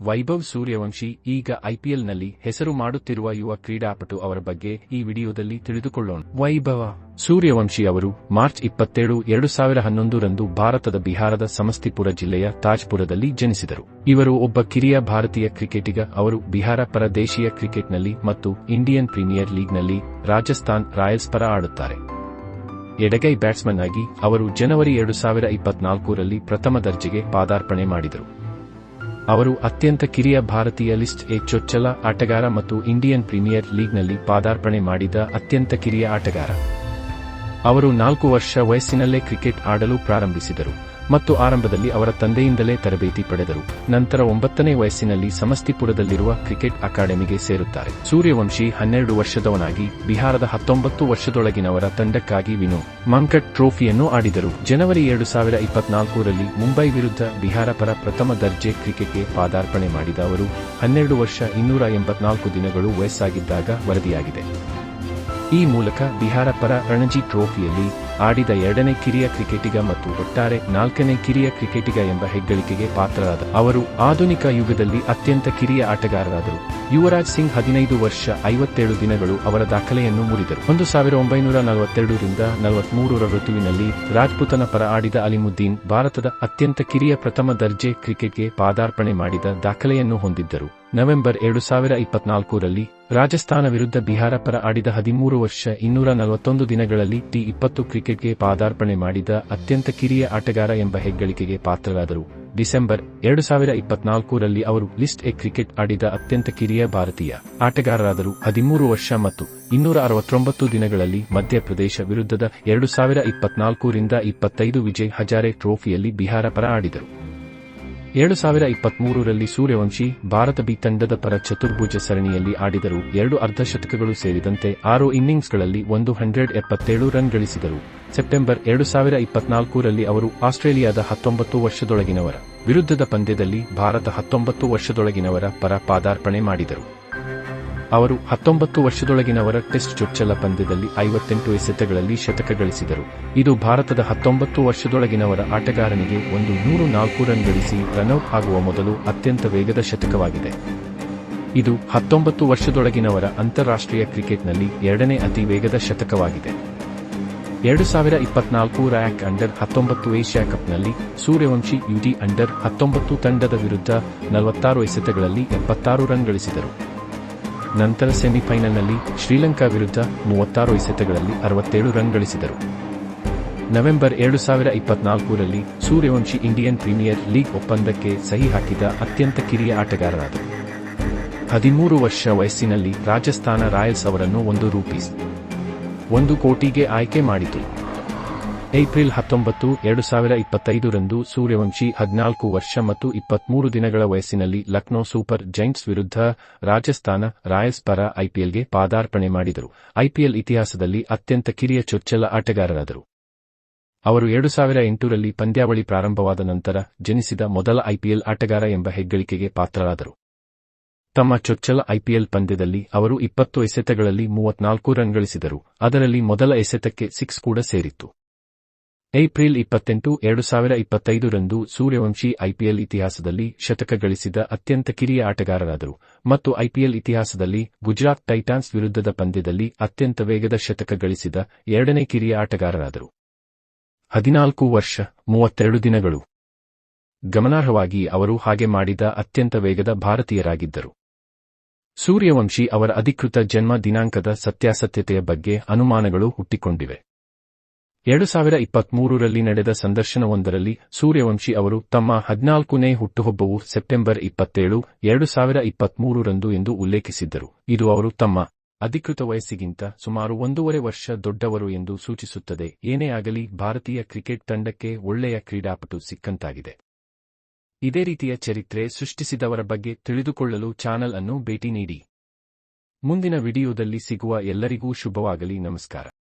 ವೈಭವ್ ಸೂರ್ಯವಂಶಿ ಈಗ ಐಪಿಎಲ್ನಲ್ಲಿ ಹೆಸರು ಮಾಡುತ್ತಿರುವ ಯುವ ಕ್ರೀಡಾಪಟು ಅವರ ಬಗ್ಗೆ ಈ ವಿಡಿಯೋದಲ್ಲಿ ತಿಳಿದುಕೊಳ್ಳೋಣ. ವೈಭವ ಸೂರ್ಯವಂಶಿ ಅವರು ಮಾರ್ಚ್ ಇಪ್ಪತ್ತೇಳು, ಎರಡು ಸಾವಿರ ಹನ್ನೊಂದರಂದು ಭಾರತದ ಬಿಹಾರದ ಸಮಸ್ತಿಪುರ ಜಿಲ್ಲೆಯ ತಾಜ್ಪುರದಲ್ಲಿ ಜನಿಸಿದರು. ಇವರು ಒಬ್ಬ ಕಿರಿಯ ಭಾರತೀಯ ಕ್ರಿಕೆಟಿಗ, ಅವರು ಬಿಹಾರ ಪರ ದೇಶೀಯ ಕ್ರಿಕೆಟ್ನಲ್ಲಿ ಮತ್ತು ಇಂಡಿಯನ್ ಪ್ರೀಮಿಯರ್ ಲೀಗ್ನಲ್ಲಿ ರಾಜಸ್ಥಾನ್ ರಾಯಲ್ಸ್ ಪರ ಆಡುತ್ತಾರೆ. ಎಡಗೈ ಬ್ಯಾಟ್ಸ್ಮನ್ ಆಗಿ ಅವರು ಜನವರಿ ಎರಡು ಸಾವಿರ ಇಪ್ಪತ್ನಾಲ್ಕರಲ್ಲಿ ಪ್ರಥಮ ದರ್ಜೆಗೆ ಪಾದಾರ್ಪಣೆ ಮಾಡಿದರು. ಅವರು ಅತ್ಯಂತ ಕಿರಿಯ ಭಾರತೀಯ ಲಿಸ್ಟ್ ಎ ಚೊಚ್ಚಲ ಆಟಗಾರ ಮತ್ತು ಇಂಡಿಯನ್ ಪ್ರೀಮಿಯರ್ ಲೀಗ್ನಲ್ಲಿ ಪಾದಾರ್ಪಣೆ ಮಾಡಿದ ಅತ್ಯಂತ ಕಿರಿಯ ಆಟಗಾರ. ಅವರು ನಾಲ್ಕು ವರ್ಷ ವಯಸ್ಸಿನಲ್ಲೇ ಕ್ರಿಕೆಟ್ ಆಡಲು ಪ್ರಾರಂಭಿಸಿದರು. ಮತ್ತು ಆರಂಭದಲ್ಲಿ ಅವರ ತಂದೆಯಿಂದಲೇ ತರಬೇತಿ ಪಡೆದರು. ನಂತರ ಒಂಬತ್ತನೇ ವಯಸ್ಸಿನಲ್ಲಿ ಸಮಸ್ತಿಪುರದಲ್ಲಿರುವ ಕ್ರಿಕೆಟ್ ಅಕಾಡೆಮಿಗೆ ಸೇರುತ್ತಾರೆ. ಸೂರ್ಯವಂಶಿ ಹನ್ನೆರಡು ವರ್ಷದವನಾಗಿ ಬಿಹಾರದ ಹತ್ತೊಂಬತ್ತು ವರ್ಷದೊಳಗಿನವರ ತಂಡಕ್ಕಾಗಿ ವಿನು ಮಂಕಟ್ ಟ್ರೋಫಿಯನ್ನು ಆಡಿದರು. ಜನವರಿ ಎರಡು ಸಾವಿರ ಇಪ್ಪತ್ನಾಲ್ಕರಲ್ಲಿ ಮುಂಬೈ ವಿರುದ್ಧ ಬಿಹಾರ ಪರ ಪ್ರಥಮ ದರ್ಜೆ ಕ್ರಿಕೆಟ್ಗೆ ಪಾದಾರ್ಪಣೆ ಮಾಡಿದ ಅವರು, ಹನ್ನೆರಡು ವರ್ಷ ಇನ್ನೂರ ಎಂಬತ್ನಾಲ್ಕು ದಿನಗಳು ವಯಸ್ಸಾಗಿದ್ದಾಗ ವರದಿಯಾಗಿದೆ. ಈ ಮೂಲಕ ಬಿಹಾರ ಪರ ರಣಜಿ ಟ್ರೋಫಿಯಲ್ಲಿ ಆಡಿದ ಎರಡನೇ ಕಿರಿಯ ಕ್ರಿಕೆಟಿಗ ಮತ್ತು ಒಟ್ಟಾರೆ ನಾಲ್ಕನೇ ಕಿರಿಯ ಕ್ರಿಕೆಟಿಗ ಎಂಬ ಹೆಗ್ಗಳಿಕೆಗೆ ಪಾತ್ರರಾದ ಅವರು ಆಧುನಿಕ ಯುಗದಲ್ಲಿ ಅತ್ಯಂತ ಕಿರಿಯ ಆಟಗಾರರಾದರು. ಯುವರಾಜ್ ಸಿಂಗ್ ಹದಿನೈದು ವರ್ಷ ಐವತ್ತೇಳು ದಿನಗಳು ಅವರ ದಾಖಲೆಯನ್ನು ಮುರಿದರು. ಒಂದು ಸಾವಿರ ಒಂಬೈನೂರ ನಲವತ್ತೆರಡರಿಂದ ನಲವತ್ಮೂರರ ಋತುವಿನಲ್ಲಿ ರಾಜ್ಪುತನ ಪರ ಆಡಿದ ಅಲಿಮುದ್ದೀನ್ ಭಾರತದ ಅತ್ಯಂತ ಕಿರಿಯ ಪ್ರಥಮ ದರ್ಜೆ ಕ್ರಿಕೆಟ್ಗೆ ಪಾದಾರ್ಪಣೆ ಮಾಡಿದ ದಾಖಲೆಯನ್ನು ಹೊಂದಿದ್ದರು. ನವೆಂಬರ್ ಎರಡು ಸಾವಿರ ಇಪ್ಪತ್ನಾಲ್ಕರಲ್ಲಿ ರಾಜಸ್ಥಾನ ವಿರುದ್ಧ ಬಿಹಾರ ಪರ ಆಡಿದ ಹದಿಮೂರು ವರ್ಷ ಇನ್ನೂರ ನಲವತ್ತೊಂದು ದಿನಗಳಲ್ಲಿ ಟಿ ಇಪ್ಪತ್ತು ಕ್ರಿಕೆಟ್ಗೆ ಪಾದಾರ್ಪಣೆ ಮಾಡಿದ ಅತ್ಯಂತ ಕಿರಿಯ ಆಟಗಾರ ಎಂಬ ಹೆಗ್ಗಳಿಕೆಗೆ ಪಾತ್ರರಾದರು. ಡಿಸೆಂಬರ್ ಎರಡು ಸಾವಿರ ಇಪ್ಪತ್ನಾಲ್ಕರಲ್ಲಿ ಅವರು ಲಿಸ್ಟ್ ಎ ಕ್ರಿಕೆಟ್ ಆಡಿದ ಅತ್ಯಂತ ಕಿರಿಯ ಭಾರತೀಯ ಆಟಗಾರರಾದರು. ಹದಿಮೂರು ವರ್ಷ ಮತ್ತು ಇನ್ನೂರ ಅರವತ್ತೊಂಬತ್ತು ದಿನಗಳಲ್ಲಿ ಮಧ್ಯಪ್ರದೇಶ ವಿರುದ್ಧದ ಎರಡು ಸಾವಿರ ಇಪ್ಪತ್ನಾಲ್ಕರಿಂದ ಇಪ್ಪತ್ತೈದು ವಿಜಯ್ ಹಜಾರೆ ಟ್ರೋಫಿಯಲ್ಲಿ ಬಿಹಾರ ಪರ ಆಡಿದರು. ಎರಡು ಸಾವಿರ ಇಪ್ಪತ್ಮೂರರಲ್ಲಿ ಸೂರ್ಯವಂಶಿ ಭಾರತ ಬಿ ತಂಡದ ಪರ ಚತುರ್ಭುಜ ಸರಣಿಯಲ್ಲಿ ಆಡಿದರು. ಎರಡು ಅರ್ಧಶತಕಗಳು ಸೇರಿದಂತೆ ಆರು ಇನ್ನಿಂಗ್ಸ್ಗಳಲ್ಲಿ ಒಂದು ಹಂಡ್ರೆಡ್ ಎಪ್ಪತ್ತೇಳು ರನ್ ಗಳಿಸಿದರು. ಸೆಪ್ಟೆಂಬರ್ ಎರಡು ಸಾವಿರ ಇಪ್ಪತ್ನಾಲ್ಕರಲ್ಲಿ ಅವರು ಆಸ್ಟ್ರೇಲಿಯಾದ ಹತ್ತೊಂಬತ್ತು ವರ್ಷದೊಳಗಿನವರ ವಿರುದ್ಧದ ಪಂದ್ಯದಲ್ಲಿ ಭಾರತ ಹತ್ತೊಂಬತ್ತು ವರ್ಷದೊಳಗಿನವರ ಪರ ಪಾದಾರ್ಪಣೆ ಮಾಡಿದರು. ಅವರು ಹತ್ತೊಂಬತ್ತು ವರ್ಷದೊಳಗಿನವರ ಟೆಸ್ಟ್ ಚೊಚ್ಚಲ ಪಂದ್ಯದಲ್ಲಿ ಐವತ್ತೆಂಟು ಎಸೆತಗಳಲ್ಲಿ ಶತಕ ಗಳಿಸಿದರು. ಇದು ಭಾರತದ ಹತ್ತೊಂಬತ್ತು ವರ್ಷದೊಳಗಿನವರ ಆಟಗಾರನಿಗೆ ಒಂದು ನೂರು ನಾಲ್ಕು ರನ್ ಗಳಿಸಿ ರನ್ಔಟ್ ಆಗುವ ಮೊದಲು ಅತ್ಯಂತ ವೇಗದ ಶತಕವಾಗಿದೆ. ಇದು ಹತ್ತೊಂಬತ್ತು ವರ್ಷದೊಳಗಿನವರ ಅಂತಾರಾಷ್ಟ್ರೀಯ ಕ್ರಿಕೆಟ್ನಲ್ಲಿ ಎರಡನೇ ಅತಿ ವೇಗದ ಶತಕವಾಗಿದೆ. ಎರಡು ಸಾವಿರ ಇಪ್ಪತ್ನಾಲ್ಕು ರ್ಯಾಂಕ್ ಅಂಡರ್ ಹತ್ತೊಂಬತ್ತು ಏಷ್ಯಾ ಕಪ್ನಲ್ಲಿ ಸೂರ್ಯವಂಶಿ ಯುಡಿ ಅಂಡರ್ ಹತ್ತೊಂಬತ್ತು ತಂಡದ ವಿರುದ್ಧ ನಲವತ್ತಾರು ಎಸೆತಗಳಲ್ಲಿ ಎಪ್ಪತ್ತಾರು ರನ್ ಗಳಿಸಿದರು. ನಂತರ ಸೆಮಿಫೈನಲ್ನಲ್ಲಿ ಶ್ರೀಲಂಕಾ ವಿರುದ್ಧ ಮೂವತ್ತಾರು ಎಸೆತಗಳಲ್ಲಿ ಅರವತ್ತೇಳು ರನ್ ಗಳಿಸಿದರು. ನವೆಂಬರ್ ಎರಡು ಸಾವಿರ ಇಪ್ಪತ್ನಾಲ್ಕರಲ್ಲಿ ಸೂರ್ಯವಂಶಿ ಇಂಡಿಯನ್ ಪ್ರೀಮಿಯರ್ ಲೀಗ್ ಒಪ್ಪಂದಕ್ಕೆ ಸಹಿ ಹಾಕಿದ ಅತ್ಯಂತ ಕಿರಿಯ ಆಟಗಾರರಾದರು ಹದಿಮೂರು ವರ್ಷ ವಯಸ್ಸಿನಲ್ಲಿ ರಾಜಸ್ಥಾನ ರಾಯಲ್ಸ್ ಅವರನ್ನು ಒಂದು ರೂಪೀಸ್, ಒಂದು ಕೋಟಿಗೆ ಆಯ್ಕೆ ಮಾಡಿತು. ಏಪ್ರಿಲ್ ಹತ್ತೊಂಬತ್ತು, ಎರಡು ಸಾವಿರ ಇಪ್ಪತ್ತೈದರಂದು ಸೂರ್ಯವಂಶಿ ಹದಿನಾಲ್ಕು ವರ್ಷ ಮತ್ತು ಇಪ್ಪತ್ಮೂರು ದಿನಗಳ ವಯಸ್ಸಿನಲ್ಲಿ ಲಕ್ನೋ ಸೂಪರ್ ಜೈಂಟ್ಸ್ ವಿರುದ್ಧ ರಾಜಸ್ಥಾನ ರಾಯಲ್ಸ್ ಪರ ಐಪಿಎಲ್ಗೆ ಪಾದಾರ್ಪಣೆ ಮಾಡಿದರು. ಐಪಿಎಲ್ ಇತಿಹಾಸದಲ್ಲಿ ಅತ್ಯಂತ ಕಿರಿಯ ಚೊಚ್ಚಲ ಆಟಗಾರರಾದರು. ಅವರು ಎರಡು ಸಾವಿರ ಎಂಟರಲ್ಲಿ ಪಂದ್ಯಾವಳಿ ಪ್ರಾರಂಭವಾದ ನಂತರ ಜನಿಸಿದ ಮೊದಲ ಐಪಿಎಲ್ ಆಟಗಾರ ಎಂಬ ಹೆಗ್ಗಳಿಕೆಗೆ ಪಾತ್ರರಾದರು. ತಮ್ಮ ಚೊಚ್ಚಲ ಐಪಿಎಲ್ ಪಂದ್ಯದಲ್ಲಿ ಅವರು ಇಪ್ಪತ್ತು ಎಸೆತಗಳಲ್ಲಿ ಮೂವತ್ನಾಲ್ಕು ರನ್ ಗಳಿಸಿದರು. ಅದರಲ್ಲಿ ಮೊದಲ ಎಸೆತಕ್ಕೆ ಸಿಕ್ಸ್ ಕೂಡ ಸೇರಿತ್ತು. ಏಪ್ರಿಲ್ ಇಪ್ಪತ್ತೆಂಟು, ಎರಡು ಸಾವಿರ ಇಪ್ಪತ್ತೈದರಂದು ಸೂರ್ಯವಂಶಿ ಐಪಿಎಲ್ ಇತಿಹಾಸದಲ್ಲಿ ಶತಕ ಗಳಿಸಿದ ಅತ್ಯಂತ ಕಿರಿಯ ಆಟಗಾರರಾದರು ಮತ್ತು ಐಪಿಎಲ್ ಇತಿಹಾಸದಲ್ಲಿ ಗುಜರಾತ್ ಟೈಟಾನ್ಸ್ ವಿರುದ್ಧದ ಪಂದ್ಯದಲ್ಲಿ ಅತ್ಯಂತ ವೇಗದ ಶತಕ ಗಳಿಸಿದ ಎರಡನೇ ಕಿರಿಯ ಆಟಗಾರರಾದರು. ಹದಿನಾಲ್ಕು ವರ್ಷ, ಮೂವತ್ತೆರಡು ದಿನಗಳು. ಗಮನಾರ್ಹವಾಗಿ ಅವರು ಹಾಗೆ ಮಾಡಿದ ಅತ್ಯಂತ ವೇಗದ ಭಾರತೀಯರಾಗಿದ್ದರು. ಸೂರ್ಯವಂಶಿ ಅವರ ಅಧಿಕೃತ ಜನ್ಮ ದಿನಾಂಕದ ಸತ್ಯಾಸತ್ಯತೆಯ ಬಗ್ಗೆ ಅನುಮಾನಗಳು ಹುಟ್ಟಿಕೊಂಡಿವೆ. ಎರಡು ಸಾವಿರ ಇಪ್ಪತ್ಮೂರರಲ್ಲಿ ನಡೆದ ಸಂದರ್ಶನವೊಂದರಲ್ಲಿ ಸೂರ್ಯವಂಶಿ ಅವರು ತಮ್ಮ ಹದಿನಾಲ್ಕನೇ ಹುಟ್ಟುಹಬ್ಬವು ಸೆಪ್ಟೆಂಬರ್ ಇಪ್ಪತ್ತೇಳು ಎರಡು ಸಾವಿರ ಇಪ್ಪತ್ಮೂರರಂದು ಎಂದು ಉಲ್ಲೇಖಿಸಿದ್ದರು. ಇದು ಅವರು ತಮ್ಮ ಅಧಿಕೃತ ವಯಸ್ಸಿಗಿಂತ ಸುಮಾರು ಒಂದೂವರೆ ವರ್ಷ ದೊಡ್ಡವರು ಎಂದು ಸೂಚಿಸುತ್ತದೆ. ಏನೇ ಆಗಲಿ, ಭಾರತೀಯ ಕ್ರಿಕೆಟ್ ತಂಡಕ್ಕೆ ಒಳ್ಳೆಯ ಕ್ರೀಡಾಪಟು ಸಿಕ್ಕಂತಾಗಿದೆ. ಇದೇ ರೀತಿಯ ಚರಿತ್ರೆ ಸೃಷ್ಟಿಸಿದವರ ಬಗ್ಗೆ ತಿಳಿದುಕೊಳ್ಳಲು ಚಾನಲ್ ಅನ್ನು ಭೇಟಿ ನೀಡಿ. ಮುಂದಿನ ವಿಡಿಯೋದಲ್ಲಿ ಸಿಗುವ ಎಲ್ಲರಿಗೂ ಶುಭವಾಗಲಿ. ನಮಸ್ಕಾರ.